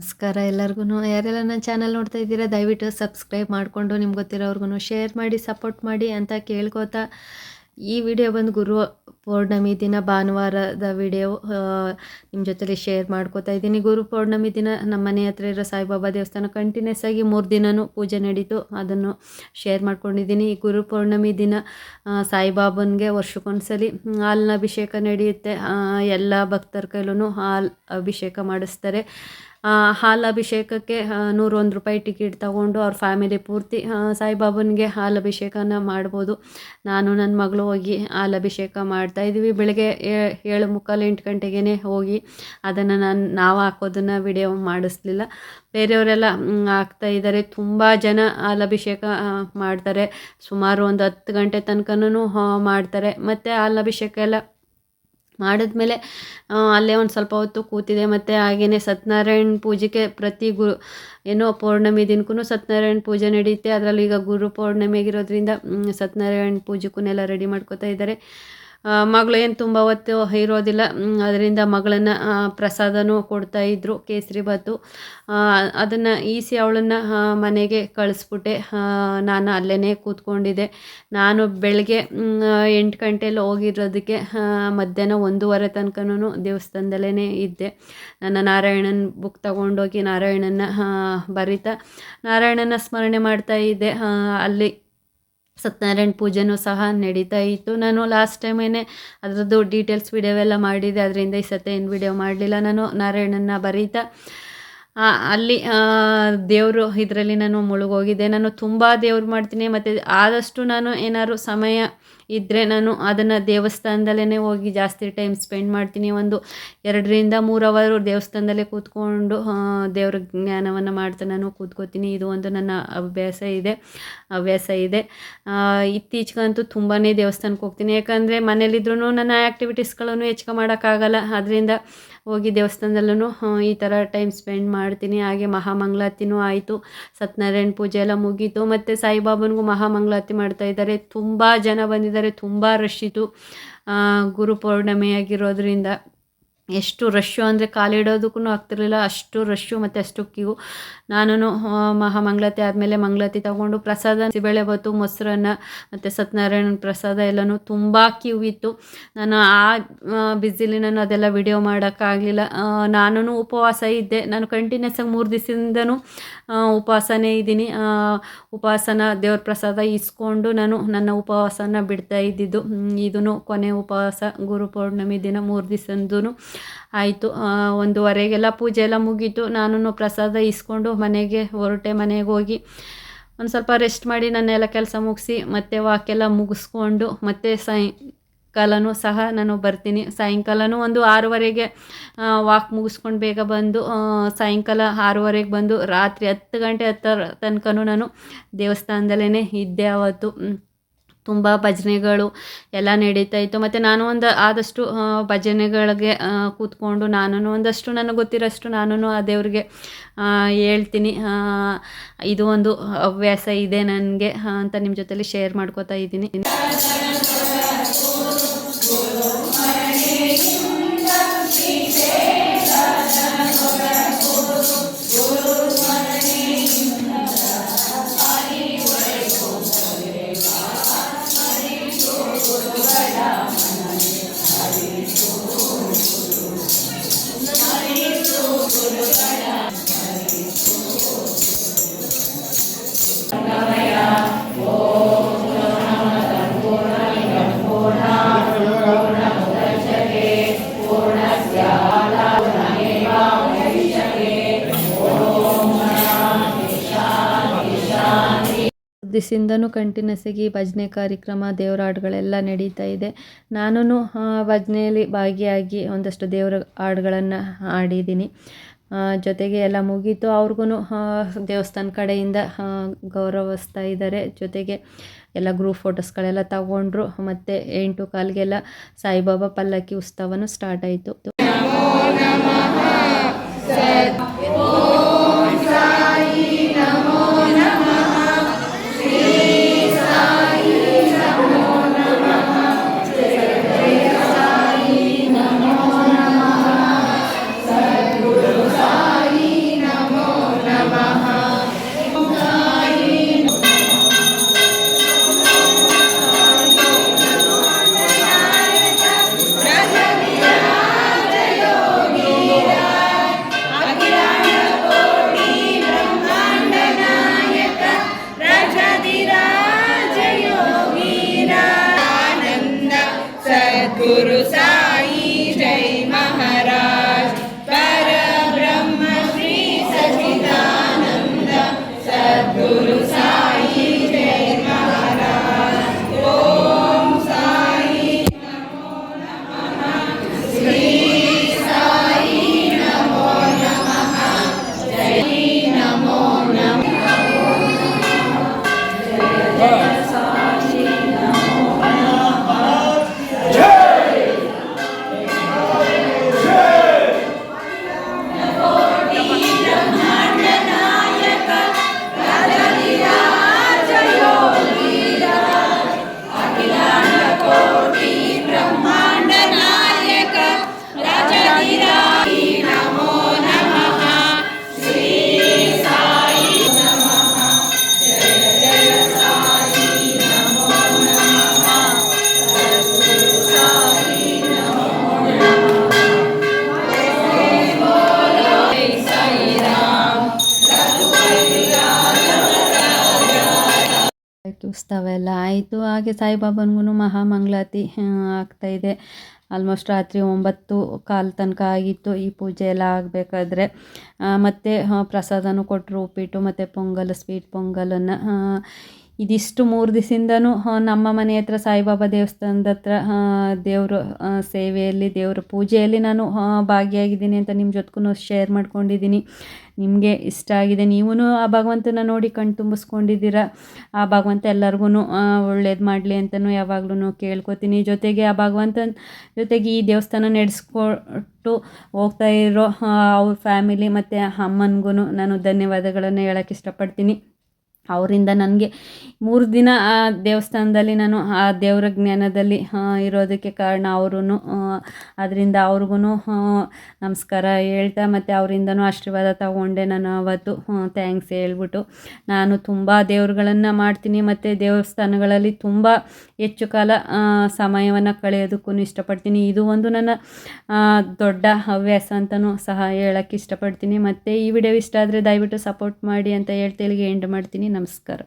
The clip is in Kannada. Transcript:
ನಮಸ್ಕಾರ ಎಲ್ಲರಿಗೂ ಯಾರೆಲ್ಲ ನನ್ನ ಚಾನಲ್ ನೋಡ್ತಾ ಇದ್ದೀರಾ, ದಯವಿಟ್ಟು ಸಬ್ಸ್ಕ್ರೈಬ್ ಮಾಡಿಕೊಂಡು ನಿಮ್ಗೆ ಗೊತ್ತಿರೋರ್ಗು ಶೇರ್ ಮಾಡಿ ಸಪೋರ್ಟ್ ಮಾಡಿ ಅಂತ ಕೇಳ್ಕೊತಾ ಈ ವಿಡಿಯೋ ಬಂದು ಗುರು ಪೌರ್ಣಮಿ ದಿನ ಭಾನುವಾರದ ವಿಡಿಯೋ ನಿಮ್ಮ ಜೊತೆಲಿ ಶೇರ್ ಮಾಡ್ಕೋತಾ ಇದ್ದೀನಿ. ಗುರು ಪೌರ್ಣಮಿ ದಿನ ನಮ್ಮ ಮನೆ ಹತ್ರ ಇರೋ ಸಾಯಿಬಾಬಾ ದೇವಸ್ಥಾನ ಕಂಟಿನ್ಯೂಸ್ ಆಗಿ ಮೂರು ದಿನವೂ ಪೂಜೆ ನಡೀತು. ಅದನ್ನು ಶೇರ್ ಮಾಡ್ಕೊಂಡಿದ್ದೀನಿ. ಈ ಗುರು ಪೌರ್ಣಮಿ ದಿನ ಸಾಯಿಬಾಬನಿಗೆ ವರ್ಷಕ್ಕೊಂದ್ಸಲಿ ಹಾಲಿನ ಅಭಿಷೇಕ ನಡೆಯುತ್ತೆ. ಎಲ್ಲ ಭಕ್ತರ ಕೈಲೂ ಹಾಲು ಅಭಿಷೇಕ ಮಾಡಿಸ್ತಾರೆ. ಆ, ಹಾಲು ಅಭಿಷೇಕಕ್ಕೆ ನೂರೊಂದು ರೂಪಾಯಿ ಟಿಕೆಟ್ ತಗೊಂಡು ಅವ್ರ ಫ್ಯಾಮಿಲಿ ಪೂರ್ತಿ ಸಾಯಿಬಾಬನಿಗೆ ಹಾಲಭಿಷೇಕನ ಮಾಡ್ಬೋದು. ನಾನು ನನ್ನ ಮಗಳು ಹೋಗಿ ಹಾಲಭಿಷೇಕ ಮಾಡ್ತಾ ಇದ್ದೀವಿ ಬೆಳಗ್ಗೆ ಏಳು ಮುಕ್ಕಾಲು ಎಂಟು ಗಂಟೆಗೇ ಹೋಗಿ ಅದನ್ನು ನಾನು ನಾವು ಹಾಕೋದನ್ನು ವಿಡಿಯೋ ಮಾಡಿಸ್ಲಿಲ್ಲ. ಬೇರೆಯವರೆಲ್ಲ ಆಗ್ತಾ ಇದ್ದಾರೆ ತುಂಬ ಜನ ಹಾಲಭಿಷೇಕ ಮಾಡ್ತಾರೆ. ಸುಮಾರು ಒಂದು ಹತ್ತು ಗಂಟೆ ತನಕನೂ ಮಾಡ್ತಾರೆ. ಮತ್ತು ಹಾಲಭಿಷೇಕ ಎಲ್ಲ ಮಾಡಿದ್ಮೇಲೆ ಅಲ್ಲೇ ಒಂದು ಸ್ವಲ್ಪ ಹೊತ್ತು ಕೂತಿದೆ. ಮತ್ತು ಹಾಗೆಯೇ ಸತ್ಯನಾರಾಯಣ ಪೂಜೆಗೆ ಪ್ರತಿ ಗುರು ಏನೋ ಪೌರ್ಣಮಿ ದಿನಕ್ಕೂ ಸತ್ಯನಾರಾಯಣ ಪೂಜೆ ನಡೆಯುತ್ತೆ ಅದರಲ್ಲಿ ಈಗ ಗುರು ಪೌರ್ಣಮಿ ಆಗಿರೋದ್ರಿಂದ ಸತ್ಯನಾರಾಯಣ ಪೂಜೆಗೂ ರೆಡಿ ಮಾಡ್ಕೋತಾ ಇದ್ದಾರೆ. ಮಗಳು ಏನು ತುಂಬ ಹೊತ್ತು ಇರೋದಿಲ್ಲ. ಅದರಿಂದ ಮಗಳನ್ನು ಪ್ರಸಾದನೂ ಕೊಡ್ತಾ ಇದ್ದರು ಕೇಸರಿ ಬಾತು ಅದನ್ನು ಈಸಿ ಅವಳನ್ನು ಮನೆಗೆ ಕಳಿಸ್ಬಿಟ್ಟೆ. ನಾನು ಅಲ್ಲೇ ಕೂತ್ಕೊಂಡಿದ್ದೆ. ನಾನು ಬೆಳಗ್ಗೆ ಎಂಟು ಗಂಟೆಯಲ್ಲಿ ಹೋಗಿರೋದಕ್ಕೆ ಮಧ್ಯಾಹ್ನ ಒಂದೂವರೆ ತನಕನೂ ದೇವಸ್ಥಾನದಲ್ಲೇ ಇದ್ದೆ. ನನ್ನ ನಾರಾಯಣನ ಬುಕ್ ತಗೊಂಡೋಗಿ ನಾರಾಯಣನ ಬರಿತಾ ನಾರಾಯಣನ ಸ್ಮರಣೆ ಮಾಡ್ತಾ ಇದ್ದೆ. ಅಲ್ಲಿ ಸತ್ಯನಾರಾಯಣ ಪೂಜೆನೂ ಸಹ ನಡೀತಾ ಇತ್ತು. ನಾನು ಲಾಸ್ಟ್ ಟೈಮೇನೆ ಅದರದ್ದು ಡೀಟೇಲ್ಸ್ ವಿಡಿಯೋ ಎಲ್ಲ ಮಾಡಿದೆ ಅದರಿಂದ ಈ ಸತ್ಯ ಏನು ವಿಡಿಯೋ ಮಾಡಲಿಲ್ಲ. ನಾನು ನಾರಾಯಣನ ಬರೀತಾ ಅಲ್ಲಿ ದೇವರು ಇದರಲ್ಲಿ ನಾನು ಮುಳುಗೋಗಿದ್ದೆ. ನಾನು ತುಂಬ ದೇವ್ರು ಮಾಡ್ತೀನಿ, ಮತ್ತು ಆದಷ್ಟು ನಾನು ಏನಾದ್ರು ಸಮಯ ಇದ್ದರೆ ನಾನು ಅದನ್ನು ದೇವಸ್ಥಾನದಲ್ಲೇ ಹೋಗಿ ಜಾಸ್ತಿ ಟೈಮ್ ಸ್ಪೆಂಡ್ ಮಾಡ್ತೀನಿ. ಒಂದು ಎರಡರಿಂದ ಮೂರು ಅವರು ದೇವಸ್ಥಾನದಲ್ಲೇ ಕೂತ್ಕೊಂಡು ದೇವ್ರ ಜ್ಞಾನವನ್ನು ಮಾಡ್ತಾ ನಾನು ಕೂತ್ಕೋತೀನಿ. ಇದು ಒಂದು ನನ್ನ ಅಭ್ಯಾಸ ಇದೆ, ಹವ್ಯಾಸ ಇದೆ. ಇತ್ತೀಚೆಗಂತೂ ತುಂಬಾ ದೇವಸ್ಥಾನಕ್ಕೆ ಹೋಗ್ತೀನಿ. ಯಾಕಂದರೆ ಮನೇಲಿದ್ರೂ ನನ್ನ ಆ್ಯಕ್ಟಿವಿಟೀಸ್ಗಳನ್ನು ಹೆಚ್ಚಿಗೆ ಮಾಡೋಕ್ಕಾಗಲ್ಲ. ಅದರಿಂದ ಹೋಗಿ ದೇವಸ್ಥಾನದಲ್ಲೂ ಈ ಥರ ಟೈಮ್ ಸ್ಪೆಂಡ್ ಮಾಡ್ತೀನಿ. ಹಾಗೆ ಮಹಾಮಂಗಳಾರತಿನೂ ಆಯಿತು. ಸತ್ಯನಾರಾಯಣ ಪೂಜೆ ಎಲ್ಲ ಮುಗೀತು. ಮತ್ತು ಸಾಯಿಬಾಬನಿಗೂ ಮಾಡ್ತಾ ಇದ್ದಾರೆ. ತುಂಬ ಜನ ಬಂದಿದ್ದಾರೆ. ತುಂಬ ರಶ್ ಇತ್ತು. ಗುರು ಪೌರ್ಣಮಿ ಎಷ್ಟು ರಶ್ಶು ಅಂದರೆ ಕಾಲಿಡೋದಕ್ಕೂ ಆಗ್ತಿರಲಿಲ್ಲ. ಅಷ್ಟು ರಶ್ಶು ಮತ್ತು ಅಷ್ಟು ಕ್ಯೂ. ನಾನು ಮಹಾಮಂಗಳಾರತಿ ಆದಮೇಲೆ ಮಂಗಳಾರತಿ ತಗೊಂಡು ಪ್ರಸಾದ ಸಿಬಳೆ ಬತ್ತು ಮೊಸರನ್ನ ಮತ್ತು ಸತ್ಯನಾರಾಯಣ ಪ್ರಸಾದ ಎಲ್ಲನೂ ತುಂಬ ಕ್ಯೂ ಇತ್ತು. ನಾನು ಆ ಬ್ಯುಸಿಲಿ ನಾನು ಅದೆಲ್ಲ ವಿಡಿಯೋ ಮಾಡೋಕ್ಕಾಗಲಿಲ್ಲ ನಾನು ಉಪವಾಸ ಇದ್ದೆ. ನಾನು ಕಂಟಿನ್ಯೂಸ್ ಆಗಿ ಮೂರು ದಿವಸದಿಂದನೂ ಉಪವಾಸನೇ ಇದ್ದೀನಿ. ಉಪವಾಸನ ದೇವ್ರ ಪ್ರಸಾದ ಇಸ್ಕೊಂಡು ನಾನು ನನ್ನ ಉಪವಾಸನ ಬಿಡ್ತಾ ಇದ್ದಿದ್ದು. ಇದೂ ಕೊನೆ ಉಪವಾಸ, ಗುರು ಪೌರ್ಣಮಿ ದಿನ ಮೂರು ದಿವಸದ್ದು ಆಯಿತು ಒಂದೂವರೆಗೆಲ್ಲ ಪೂಜೆ ಎಲ್ಲ ಮುಗೀತು. ನಾನು ಪ್ರಸಾದ ಇಸ್ಕೊಂಡು ಮನೆಗೆ, ಹೊರಟೆ ಮನೆಗೆ ಹೋಗಿ ಒಂದು ಸ್ವಲ್ಪ ರೆಸ್ಟ್ ಮಾಡಿ ನನ್ನೆಲ್ಲ ಕೆಲಸ ಮುಗಿಸಿ, ಮತ್ತೆ ವಾಕೆಲ್ಲ ಮುಗಿಸ್ಕೊಂಡು, ಮತ್ತೆ ಸಾಯಂಕಾಲವೂ ಸಹ ನಾನು ಬರ್ತೀನಿ. ಸಾಯಂಕಾಲನೂ ಒಂದು ಆರೂವರೆಗೆ ವಾಕ್ ಮುಗಿಸ್ಕೊಂಡು ಬೇಗ ಬಂದು ಸಾಯಂಕಾಲ ಆರೂವರೆಗೆ ಬಂದು, ರಾತ್ರಿ ಹತ್ತು ಗಂಟೆ ಹತ್ತರ ತನಕನೂ ನಾನು ದೇವಸ್ಥಾನದಲ್ಲೇ ಇದ್ದೆ ಅವತ್ತು. ತುಂಬ ಭಜನೆಗಳು ಎಲ್ಲ ನಡೀತಾ ಇತ್ತು ಮತ್ತು ನಾನು ಒಂದು ಆದಷ್ಟು ಭಜನೆಗಳಿಗೆ ಕೂತ್ಕೊಂಡು ನಾನು ಒಂದಷ್ಟು ನನಗೆ ಗೊತ್ತಿರೋಷ್ಟು ನಾನು ಆ ದೇವ್ರಿಗೆ ಹೇಳ್ತೀನಿ. ಇದು ಒಂದು ಹವ್ಯಾಸ ಇದೆ ನನಗೆ ಅಂತ ನಿಮ್ಮ ಜೊತೆಲಿ ಶೇರ್ ಮಾಡ್ಕೋತಾ ಇದ್ದೀನಿ. ದಿವಸದಿಂದನೂ ಕಂಟಿನ್ಯೂಸ್ ಆಗಿ ಭಜನೆ ಕಾರ್ಯಕ್ರಮ ದೇವರ ಹಾಡುಗಳೆಲ್ಲ ನಡೀತಾ ಇದೆ. ನಾನು ಭಜನೆಯಲ್ಲಿ ಭಾಗಿಯಾಗಿ ಒಂದಷ್ಟು ದೇವರ ಹಾಡುಗಳನ್ನು ಹಾಡಿದ್ದೀನಿ. ಜೊತೆಗೆ ಎಲ್ಲ ಮುಗೀತು. ಅವ್ರಿಗೂ ದೇವಸ್ಥಾನ ಕಡೆಯಿಂದ ಗೌರವಿಸ್ತಾ ಇದ್ದಾರೆ. ಜೊತೆಗೆ ಎಲ್ಲ ಗ್ರೂಪ್ ಫೋಟೋಸ್ಗಳೆಲ್ಲ ತಗೊಂಡ್ರು. ಮತ್ತು ಎಂಟು ಕಾಲ್ಗೆಲ್ಲ ಸಾಯಿಬಾಬಾ ಪಲ್ಲಕ್ಕಿ ಉತ್ಸವನೂ ಸ್ಟಾರ್ಟ್ ಆಯಿತು. Guru Sam. ಎಲ್ಲ ಆಯಿತು, ಹಾಗೆ ಸಾಯಿಬಾಬನಿಗೂ ಆಗ್ತಾ ಆಗ್ತಾಯಿದೆ ಆಲ್ಮೋಸ್ಟ್ ರಾತ್ರಿ ಒಂಬತ್ತು ಕಾಲು ತನಕ ಆಗಿತ್ತು ಈ ಪೂಜೆ ಎಲ್ಲ ಆಗಬೇಕಾದ್ರೆ. ಮತ್ತು ಪ್ರಸಾದನೂ ಕೊಟ್ಟರು ಉಪ್ಪಿಟ್ಟು, ಮತ್ತು ಪೊಂಗಲ್, ಸ್ವೀಟ್ ಪೊಂಗಲನ್ನು. ಇದಿಷ್ಟು ಮೂರು ದಿವಸದಿಂದನೂ ನಮ್ಮ ಮನೆ ಹತ್ರ ಸಾಯಿಬಾಬಾ ದೇವಸ್ಥಾನದ ಹತ್ರ ದೇವರು ಸೇವೆಯಲ್ಲಿ, ದೇವರ ಪೂಜೆಯಲ್ಲಿ ನಾನು ಭಾಗಿಯಾಗಿದ್ದೀನಿ ಅಂತ ನಿಮ್ಮ ಜೊತೆಗೂ ಶೇರ್ ಮಾಡ್ಕೊಂಡಿದ್ದೀನಿ. ನಿಮಗೆ ಇಷ್ಟ ಆಗಿದೆ ನೀವೂ ಆ ಭಗವಂತನ ನೋಡಿ ಕಣ್ ತುಂಬಿಸ್ಕೊಂಡಿದ್ದೀರ? ಆ ಭಗವಂತ ಎಲ್ಲರಿಗೂ ಒಳ್ಳೇದು ಮಾಡಲಿ ಅಂತಲೂ ಯಾವಾಗಲೂ ಕೇಳ್ಕೊತೀನಿ. ಜೊತೆಗೆ ಆ ಭಗವಂತನ, ಜೊತೆಗೆ ಈ ದೇವಸ್ಥಾನ ನಡೆಸ್ಕೊಟ್ಟು ಹೋಗ್ತಾ ಇರೋ ಅವ್ರ ಫ್ಯಾಮಿಲಿ ಮತ್ತು ಅಮ್ಮನಿಗೂ ನಾನು ಧನ್ಯವಾದಗಳನ್ನು ಹೇಳೋಕ್ಕೆ ಇಷ್ಟಪಡ್ತೀನಿ. ಅವರಿಂದ ನನಗೆ ಮೂರು ದಿನ ಆ ದೇವಸ್ಥಾನದಲ್ಲಿ ನಾನು ಆ ದೇವರ ಜ್ಞಾನದಲ್ಲಿ ಇರೋದಕ್ಕೆ ಕಾರಣ ಅವರೂ ಅದರಿಂದ ಅವ್ರಿಗೂ ನಮಸ್ಕಾರ ಹೇಳ್ತಾ ಮತ್ತು ಅವರಿಂದನೂ ಆಶೀರ್ವಾದ ತಗೊಂಡೆ. ನಾನು ಅವತ್ತು ಥ್ಯಾಂಕ್ಸ್ ಹೇಳ್ಬಿಟ್ಟು ನಾನು ತುಂಬ ದೇವ್ರುಗಳನ್ನು ಮಾಡ್ತೀನಿ. ಮತ್ತು ದೇವಸ್ಥಾನಗಳಲ್ಲಿ ತುಂಬ ಹೆಚ್ಚು ಕಾಲ ಸಮಯವನ್ನು ಕಳೆಯೋದಕ್ಕೂ ಇಷ್ಟಪಡ್ತೀನಿ. ಇದು ಒಂದು ನನ್ನ ದೊಡ್ಡ ಹವ್ಯಾಸ ಅಂತಲೂ ಸಹ ಹೇಳೋಕ್ಕೆ ಇಷ್ಟಪಡ್ತೀನಿ. ಮತ್ತು ಈ ವಿಡಿಯೋ ಇಷ್ಟ ಆದರೆ ದಯವಿಟ್ಟು ಸಪೋರ್ಟ್ ಮಾಡಿ ಅಂತ ಹೇಳ್ತೇಳಿಗೆ ಎಂಡ್ ಮಾಡ್ತೀನಿ. ನಮಸ್ಕಾರ